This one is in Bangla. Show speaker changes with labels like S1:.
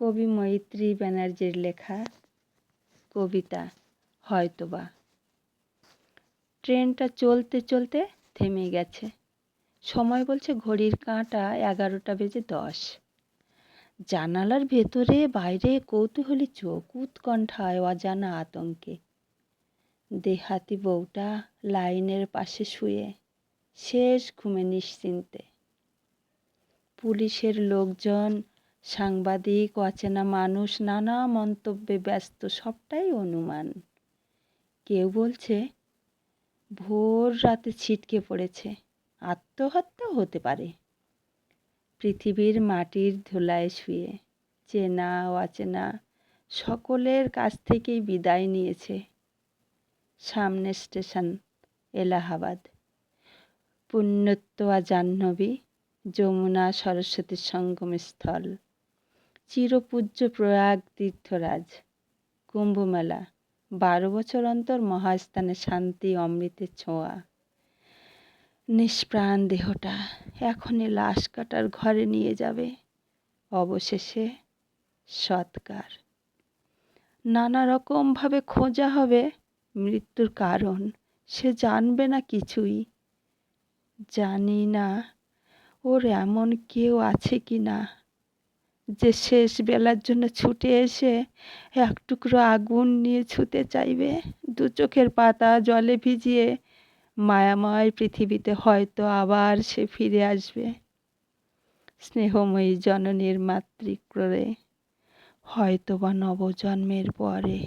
S1: কবি মৈত্রী ব্যানার্জির লেখা কবিতা হয়তোবা। ট্রেনটা চলতে চলতে থেমে গেছে। সময় বলছে ঘড়ির কাঁটা এগারোটা বেজে দশ। জানালার ভেতরে বাইরে কৌতূহলী চোখ উৎকণ্ঠায় অজানা আতঙ্কে। দেহাতি বউটা লাইনের পাশে শুয়ে, শেষ ঘুমে নিশ্চিন্তে। পুলিশের লোকজন সাংবাদিক, অচেনা মানুষ, নানা মন্তব্যে ব্যস্ত, সবটাই অনুমান। কেউ বলছে, ভোর রাতে ছিটকে পড়েছে, আত্মহত্যা হতে পারে। পৃথিবীর মাটির ধুলায় শুয়ে, চেনা, অচেনা, সকলের কাছ থেকেই বিদায় নিয়েছে সামনে স্টেশন, এলাহাবাদ। পুণ্যত্বা জাহ্নবী, যমুনা সরস্বতীর সঙ্গমস্থল। চিরপূজ্য প্রয়াগ তীর্থরাজ, কুম্ভমেলা, বারো বছর অন্তর মহাস্থানে শান্তি অমৃতের ছোঁয়া। নিষ্প্রাণ দেহটা এখনই লাশ কাটার ঘরে নিয়ে যাবে। অবশেষে সৎকার। নানা রকমভাবে খোঁজা হবে মৃত্যুর কারণ, সে জানবে না কিছুই। জানি না ওর এমন কেউ আছে কি না যে শেষ বেলার জন্য ছুটে এসে এক টুকরো আগুন নিয়ে ছুতে চাইবে। দু চোখের পাতা জলে ভিজিয়ে মায়াময় পৃথিবীতে হয়তো আবার সে ফিরে আসবে। স্নেহময়ী জননীর মাতৃক্ররে হয়তো বা নবজন্মের পরে।